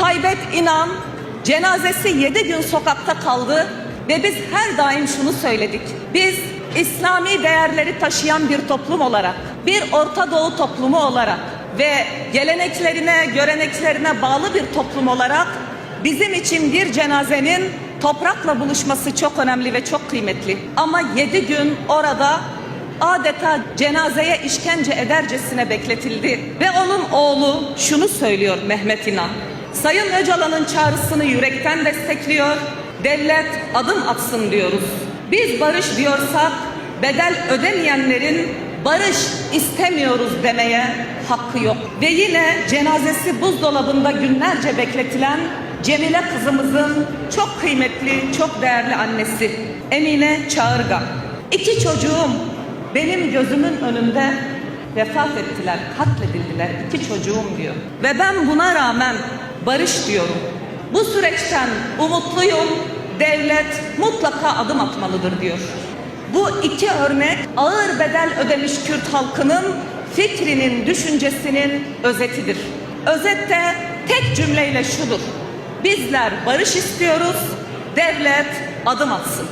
Taybet İnan cenazesi 7 gün sokakta kaldı ve biz her daim şunu söyledik. Biz İslami değerleri taşıyan bir toplum olarak, bir Orta Doğu toplumu olarak ve geleneklerine, göreneklerine bağlı bir toplum olarak bizim için bir cenazenin toprakla buluşması çok önemli ve çok kıymetli. Ama 7 gün orada adeta cenazeye işkence edercesine bekletildi. Ve onun oğlu şunu söylüyor Mehmet İnan. Sayın Öcalan'ın çağrısını yürekten destekliyor. Devlet adım atsın diyoruz. Biz barış diyorsak bedel ödemeyenlerin barış istemiyoruz demeye hakkı yok. Ve yine cenazesi buzdolabında günlerce bekletilen Cemile kızımızın çok kıymetli, çok değerli annesi Emine Çağırgan. İki çocuğum benim gözümün önünde vefat ettiler, katledildiler iki çocuğum diyor. Ve ben buna rağmen barış diyorum. Bu süreçten umutluyum, devlet mutlaka adım atmalıdır diyor. Bu iki örnek ağır bedel ödemiş Kürt halkının fikrinin, düşüncesinin özetidir. Özette tek cümleyle şudur. Bizler barış istiyoruz, devlet adım atsın.